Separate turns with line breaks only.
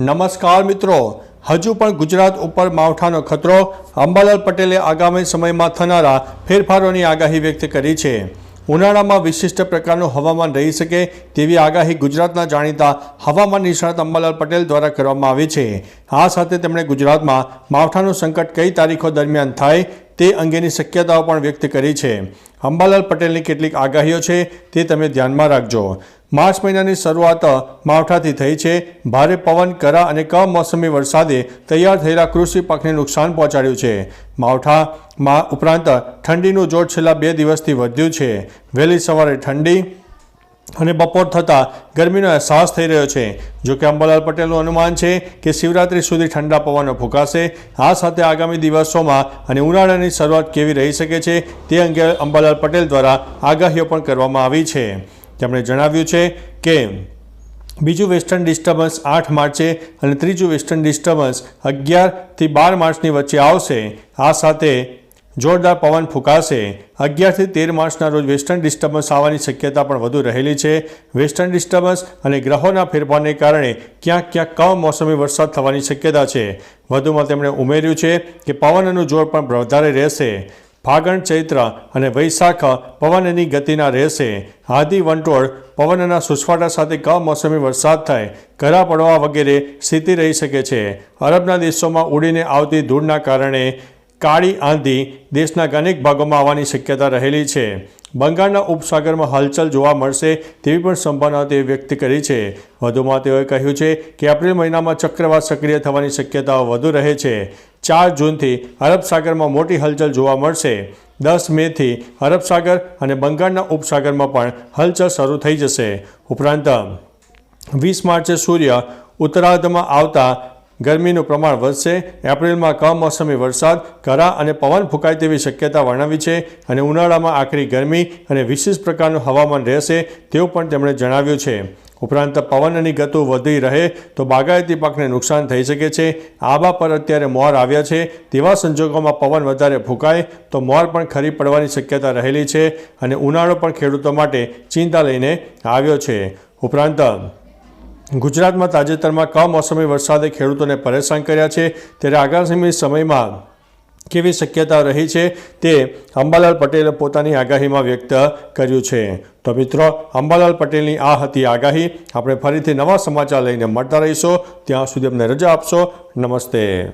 નમસ્કાર મિત્રો. હજુ પણ ગુજરાત ઉપર માવઠાનો ખતરો અંબાલાલ પટેલે આગામી સમયમાં થનારા ફેરફારોની આગાહી વ્યક્ત કરી છે. ઉનાળામાં વિશિષ્ટ પ્રકારનું હવામાન રહી શકે તેવી આગાહી ગુજરાતના જાણીતા હવામાન નિષ્ણાત અંબાલાલ પટેલ દ્વારા કરવામાં આવી છે. આ સાથે તેમણે ગુજરાતમાં માવઠાનું સંકટ કઈ તારીખો દરમિયાન થાય તે અંગેની શક્યતાઓ પણ વ્યક્ત કરી છે. અંબાલાલ પટેલની કેટલીક આગાહીઓ છે તે તમે ધ્યાનમાં રાખજો. માર્ચ મહિનાની શરૂઆત માવઠાથી થઈ છે. ભારે પવન, કરા અને કમોસમી વરસાદે તૈયાર થયેલા કૃષિ પાકને નુકસાન પહોંચાડ્યું છે. માવઠામાં ઉપરાંત ઠંડીનું જોર છેલ્લા બે દિવસથી વધ્યું છે. વહેલી સવારે ઠંડી અને બપોર થતાં ગરમીનો અહેસાસ થઈ રહ્યો છે. જો કે અંબાલાલ પટેલનું અનુમાન છે કે શિવરાત્રી સુધી ઠંડા પવનો ફૂંકાશે. આ સાથે આગામી દિવસોમાં અને ઉનાળાની શરૂઆત કેવી રહી શકે છે તે અંગે અંબાલાલ પટેલ દ્વારા આગાહીઓ પણ કરવામાં આવી છે. તેમણે જણાવ્યું છે કે બીજું વેસ્ટર્ન ડિસ્ટર્બન્સ આઠ માર્ચે અને ત્રીજું વેસ્ટર્ન ડિસ્ટર્બન્સ અગિયારથી બાર માર્ચની વચ્ચે આવશે. આ સાથે જોરદાર પવન ફૂંકાશે. અગિયારથી તેર માર્ચના રોજ વેસ્ટર્ન ડિસ્ટર્બન્સ આવવાની શક્યતા પણ વધુ રહેલી છે. વેસ્ટર્ન ડિસ્ટર્બન્સ અને ગ્રહોના ફેરફારને કારણે ક્યાંક ક્યાંક કમોસમી વરસાદ થવાની શક્યતા છે. વધુમાં તેમણે ઉમેર્યું છે કે પવનનું જોર પણ વધારે રહેશે. ફાગણ ચૈત્ર અને વૈશાખ પવનની ગતિના રહેશે. આદિ વંટોળ પવનના સુસવાટા સાથે કમોસમી વરસાદ થાય. કરા પડવા વગેરે સ્થિતિ રહી શકે છે. અરબના દેશોમાં ઉડીને આવતી ધૂળના કારણે કાળી આંધી દેશના અનેક ભાગોમાં આવવાની શક્યતા રહેલી છે. બંગાળના ઉપસાગરમાં હલચલ જોવા મળશે તેવી પણ સંભાવના તેઓ વ્યક્ત કરી છે. વધુમાં તેઓએ કહ્યું છે કે એપ્રિલ મહિનામાં ચક્રવાત સક્રિય થવાની શક્યતાઓ વધુ રહે છે. ચાર જૂનથી અરબ સાગરમાં મોટી હલચલ જોવા મળશે. દસ મેથી અરબ સાગર અને બંગાળના ઉપસાગરમાં પણ હલચલ શરૂ થઈ જશે. ઉપરાંત વીસ માર્ચે સૂર્ય ઉત્તરાર્ધમાં આવતા ગરમીનું પ્રમાણ વધશે. એપ્રિલમાં કમોસમી વરસાદ, કરા અને પવન ફૂંકાય તેવી શક્યતા વર્ણવી છે અને ઉનાળામાં આખરી ગરમી અને વિશેષ પ્રકારનું હવામાન રહેશે તેવું પણ તેમણે જણાવ્યું છે. ઉપરાંત પવનની ગતુ વધી રહે તો બાગાયતી પાકને નુકસાન થઈ શકે છે. આબા પર અત્યારે મોર આવ્યા છે. તેવા સંજોગોમાં પવન વધારે ફૂંકાય તો મોર પણ ખરી પડવાની શક્યતા રહેલી છે અને ઉનાળો પણ ખેડૂતો માટે ચિંતા લઈને આવ્યો છે. ઉપરાંત ગુજરાતમાં તાજેતરમાં કમોસમી વરસાદે ખેડૂતોને પરેશાન કર્યા છે. ત્યારે આગામી સમયમાં કેવી શક્યતા રહી છે તે અંબાલાલ પટેલે પોતાની આગાહીમાં વ્યક્ત કર્યું છે. તો મિત્રો, અંબાલાલ પટેલની આ હતી આગાહી. આપણે ફરીથી નવા સમાચાર લઈને મળતા રહીશું. ત્યાં સુધી અમને રજા આપશો. નમસ્તે.